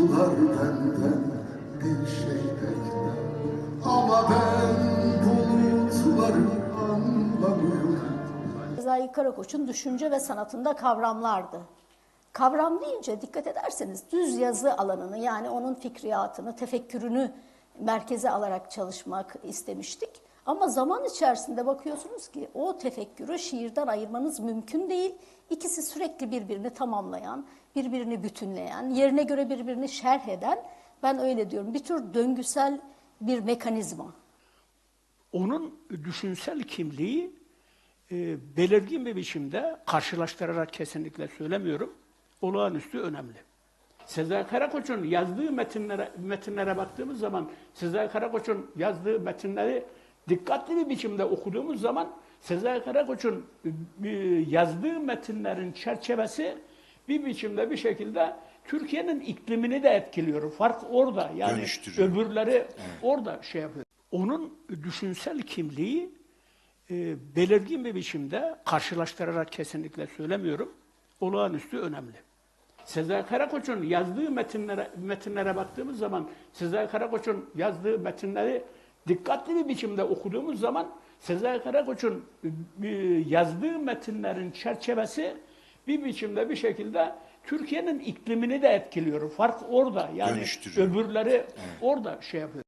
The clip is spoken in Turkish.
bulutlar benden bir şey bekler Ama ben bulutları anlamıyorum Sezai Karakoç'un düşünce ve sanatında kavramlardı. Kavram deyince dikkat ederseniz düz yazı alanını yani onun fikriyatını, tefekkürünü merkeze alarak çalışmak istemiştik. Ama zaman içerisinde bakıyorsunuz ki o tefekkürü şiirden ayırmanız mümkün değil. İkisi sürekli birbirini tamamlayan, birbirini bütünleyen, yerine göre birbirini şerh eden, ben öyle diyorum, bir tür döngüsel bir mekanizma. onun düşünsel kimliği e, belirgin bir biçimde karşılaştırarak kesinlikle söylemiyorum. Olağanüstü önemli. Sezai Karakoç'un yazdığı metinlere, metinlere baktığımız zaman Sezai Karakoç'un yazdığı metinleri dikkatli bir biçimde okuduğumuz zaman Sezai Karakoç'un e, yazdığı metinlerin çerçevesi bir biçimde bir şekilde Türkiye'nin iklimini de etkiliyor. Fark orada. Yani öbürleri orada şey yapıyor. Onun düşünsel kimliği e, belirgin bir biçimde karşılaştırarak kesinlikle söylemiyorum. Olağanüstü önemli. Sezai Karakoç'un yazdığı metinlere, metinlere baktığımız zaman Sezai Karakoç'un yazdığı metinleri dikkatli bir biçimde okuduğumuz zaman Sezai Karakoç'un e, yazdığı metinlerin çerçevesi bir biçimde bir şekilde Türkiye'nin iklimini de etkiliyor. Fark orada. Yani öbürleri orada şey yapıyor.